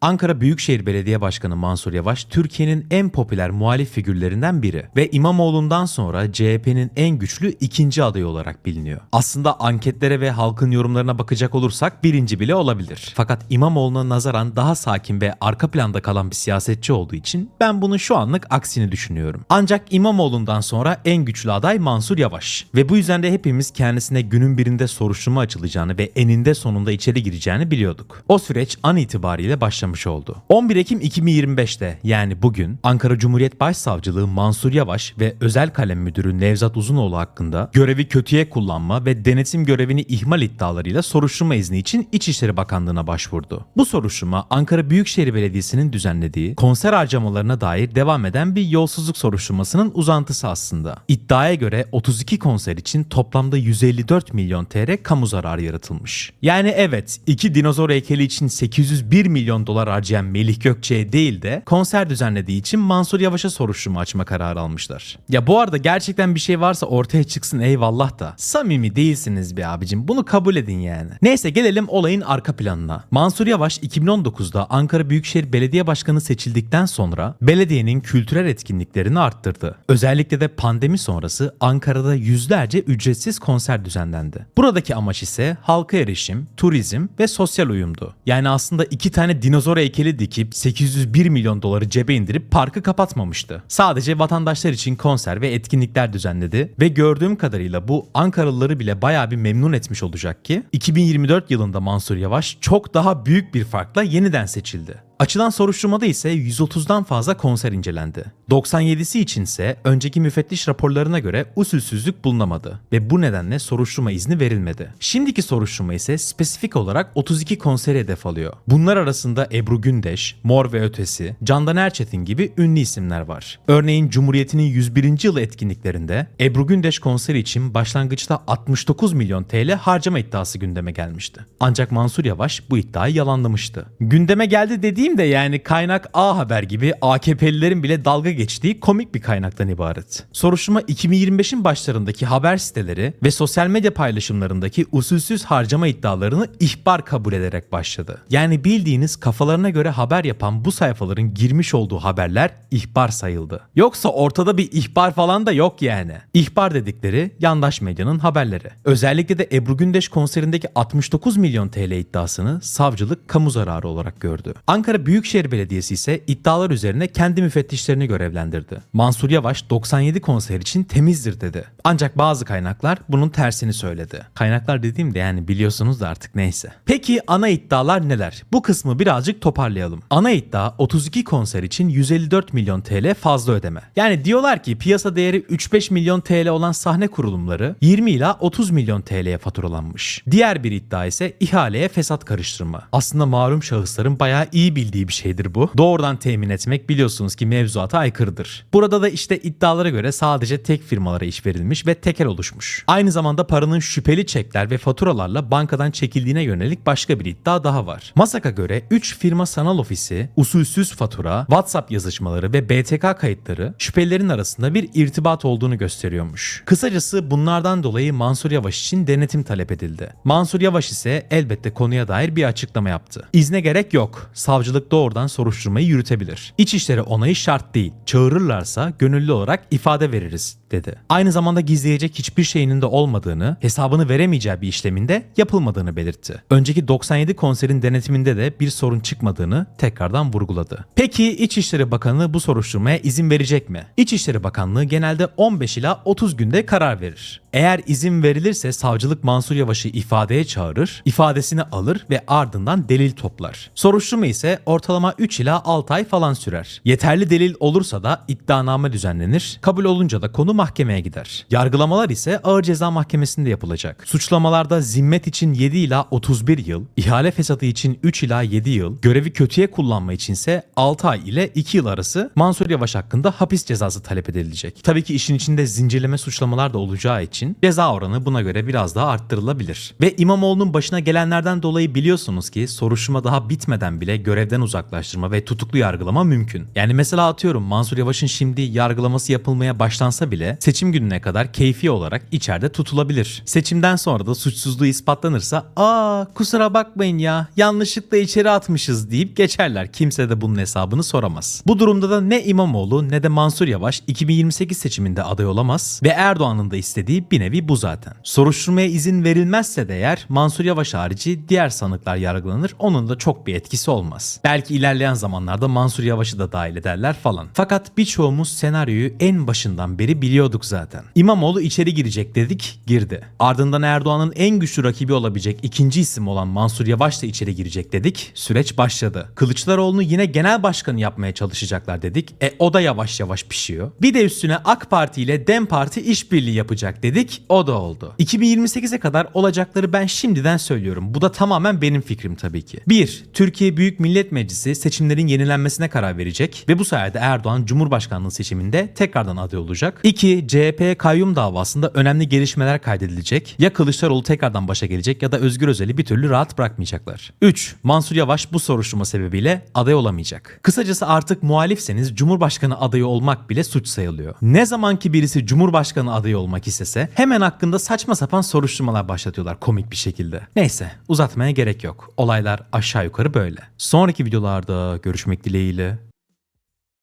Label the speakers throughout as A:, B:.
A: Ankara Büyükşehir Belediye Başkanı Mansur Yavaş Türkiye'nin en popüler muhalif figürlerinden biri ve İmamoğlu'ndan sonra CHP'nin en güçlü ikinci adayı olarak biliniyor. Aslında anketlere ve halkın yorumlarına bakacak olursak birinci bile olabilir. Fakat İmamoğlu'na nazaran daha sakin ve arka planda kalan bir siyasetçi olduğu için ben bunun şu anlık aksini düşünüyorum. Ancak İmamoğlu'ndan sonra en güçlü aday Mansur Yavaş ve bu yüzden de hepimiz kendisine günün birinde soruşturma açılacağını ve eninde sonunda içeri gireceğini biliyorduk. O süreç an itibariyle başlamış oldu. 11 Ekim 2025'te yani bugün Ankara Cumhuriyet Başsavcılığı Mansur Yavaş ve Özel Kalem Müdürü Nevzat Uzunoğlu hakkında görevi kötüye kullanma ve denetim görevini ihmal iddialarıyla soruşturma izni için İçişleri Bakanlığı'na başvurdu. Bu soruşturma Ankara Büyükşehir Belediyesi'nin düzenlediği konser harcamalarına dair devam eden bir yolsuzluk soruşturmasının uzantısı aslında. İddiaya göre 32 konser için toplamda 154 milyon TL kamu zararı yaratılmış. Yani evet iki dinozor heykeli için 801 milyon dolar harcayan Melih Gökçe'ye değil de konser düzenlediği için Mansur Yavaş'a soruşturma açma kararı almışlar. Ya bu arada gerçekten bir şey varsa ortaya çıksın eyvallah da. Samimi değilsiniz be abicim bunu kabul edin yani. Neyse gelelim olayın arka planına. Mansur Yavaş 2019'da Ankara Büyükşehir Belediye Başkanı seçildikten sonra belediyenin kültürel etkinliklerini arttırdı. Özellikle de pandemi sonrası Ankara'da yüzlerce ücretsiz konser düzenlendi. Buradaki amaç ise halka erişim, turizm ve sosyal uyumdu. Yani aslında iki tane dinozor heykeli dikip 801 milyon doları cebe indirip parkı kapatmamıştı. Sadece vatandaşlar için konser ve etkinlikler düzenledi ve gördüğüm kadarıyla bu Ankaralıları bile bayağı bir memnun etmiş olacak ki 2024 yılında Mansur Yavaş çok daha büyük bir farkla yeniden seçildi. Açılan soruşturmada ise 130'dan fazla konser incelendi. 97'si içinse önceki müfettiş raporlarına göre usulsüzlük bulunamadı ve bu nedenle soruşturma izni verilmedi. Şimdiki soruşturma ise spesifik olarak 32 konseri hedef alıyor. Bunlar arasında Ebru Gündeş, Mor ve Ötesi, Candan Erçetin gibi ünlü isimler var. Örneğin Cumhuriyet'in 101. yılı etkinliklerinde Ebru Gündeş konseri için başlangıçta 69 milyon TL harcama iddiası gündeme gelmişti. Ancak Mansur Yavaş bu iddiayı yalanlamıştı. Gündeme geldi dediğim de yani kaynak A Haber gibi AKP'lilerin bile dalga geçtiği komik bir kaynaktan ibaret. Soruşturma 2025'in başlarındaki haber siteleri ve sosyal medya paylaşımlarındaki usulsüz harcama iddialarını ihbar kabul ederek başladı. Yani bildiğiniz kafalarına göre haber yapan bu sayfaların girmiş olduğu haberler ihbar sayıldı. Yoksa ortada bir ihbar falan da yok yani. İhbar dedikleri yandaş medyanın haberleri. Özellikle de Ebru Gündeş konserindeki 69 milyon TL iddiasını savcılık kamu zararı olarak gördü. Ankara Büyükşehir Belediyesi ise iddialar üzerine kendi müfettişlerini görevlendirdi. Mansur Yavaş 97 konser için temizdir dedi. Ancak bazı kaynaklar bunun tersini söyledi. Kaynaklar dediğimde yani biliyorsunuz da artık neyse. Peki ana iddialar neler? Bu kısmı birazcık toparlayalım. Ana iddia 32 konser için 154 milyon TL fazla ödeme. Yani diyorlar ki piyasa değeri 3-5 milyon TL olan sahne kurulumları 20 ila 30 milyon TL'ye faturalanmış. Diğer bir iddia ise ihaleye fesat karıştırma. Aslında malum şahısların bayağı iyi bildiği bir şeydir bu. Doğrudan temin etmek biliyorsunuz ki mevzuata aykırıdır. Burada da işte iddialara göre sadece tek firmalara iş verilmiş ve tekel oluşmuş. Aynı zamanda paranın şüpheli çekler ve faturalarla bankadan çekildiğine yönelik başka bir iddia daha var. Masak'a göre 3 firma sanal ofisi, usulsüz fatura, WhatsApp yazışmaları ve BTK kayıtları şüphelilerin arasında bir irtibat olduğunu gösteriyormuş. Kısacası bunlardan dolayı Mansur Yavaş için denetim talep edildi. Mansur Yavaş ise elbette konuya dair bir açıklama yaptı. İzne gerek yok. Savcılık doğrudan soruşturmayı yürütebilir. İçişleri onayı şart değil. Çağırırlarsa gönüllü olarak ifade veririz dedi. Aynı zamanda gizleyecek hiçbir şeyinin de olmadığını, hesabını veremeyeceği bir işleminde yapılmadığını belirtti. Önceki 97 konserin denetiminde de bir sorun çıkmadığını tekrardan vurguladı. Peki İçişleri Bakanı bu soruşturmaya izin verecek mi? İçişleri Bakanlığı genelde 15 ila 30 günde karar verir. Eğer izin verilirse savcılık Mansur Yavaş'ı ifadeye çağırır, ifadesini alır ve ardından delil toplar. Soruşturma ise ortalama 3 ila 6 ay falan sürer. Yeterli delil olursa da iddianame düzenlenir, kabul olunca da konu mahkemeye gider. Yargılamalar ise Ağır Ceza Mahkemesi'nde yapılacak. Suçlamalarda zimmet için 7 ila 31 yıl, ihale fesatı için 3 ila 7 yıl, görevi kötüye kullanma içinse 6 ay ile 2 yıl arası Mansur Yavaş hakkında hapis cezası talep edilecek. Tabii ki işin içinde zincirleme suçlamalar da olacağı için ceza oranı buna göre biraz daha arttırılabilir. Ve İmamoğlu'nun başına gelenlerden dolayı biliyorsunuz ki soruşturma daha bitmeden bile görevden uzaklaştırma ve tutuklu yargılama mümkün. Yani mesela atıyorum Mansur Yavaş'ın şimdi yargılaması yapılmaya başlansa bile ise seçim gününe kadar keyfi olarak içeride tutulabilir. Seçimden sonra da suçsuzluğu ispatlanırsa ''Aa kusura bakmayın ya yanlışlıkla içeri atmışız'' deyip geçerler. Kimse de bunun hesabını soramaz. Bu durumda da ne İmamoğlu ne de Mansur Yavaş 2028 seçiminde aday olamaz ve Erdoğan'ın da istediği bir nevi bu zaten. Soruşturmaya izin verilmezse de eğer Mansur Yavaş harici diğer sanıklar yargılanır. Onun da çok bir etkisi olmaz. Belki ilerleyen zamanlarda Mansur Yavaş'ı da dahil ederler falan. Fakat birçoğumuz senaryoyu en başından beri biliyorduk zaten. İmamoğlu içeri girecek dedik, girdi. Ardından Erdoğan'ın en güçlü rakibi olabilecek ikinci isim olan Mansur Yavaş da içeri girecek dedik. Süreç başladı. Kılıçdaroğlu'nu yine genel başkan yapmaya çalışacaklar dedik. E o da yavaş yavaş pişiyor. Bir de üstüne AK Parti ile DEM Parti işbirliği yapacak dedik. O da oldu. 2028'e kadar olacakları ben şimdiden söylüyorum. Bu da tamamen benim fikrim tabii ki. 1. Türkiye Büyük Millet Meclisi seçimlerin yenilenmesine karar verecek ve bu sayede Erdoğan Cumhurbaşkanlığı seçiminde tekrardan aday olacak. 2. CHP kayyum davasında önemli gelişmeler kaydedilecek. Ya Kılıçdaroğlu tekrardan başa gelecek ya da Özgür Özel'i bir türlü rahat bırakmayacaklar. 3. Mansur Yavaş bu soruşturma sebebiyle aday olamayacak. Kısacası artık muhalifseniz Cumhurbaşkanı adayı olmak bile suç sayılıyor. Ne zaman ki birisi Cumhurbaşkanı adayı olmak istese hemen hakkında saçma sapan soruşturmalar başlatıyorlar komik bir şekilde. Neyse uzatmaya gerek yok. Olaylar aşağı yukarı böyle. Sonraki videolarda görüşmek dileğiyle.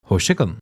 A: Hoşçakalın.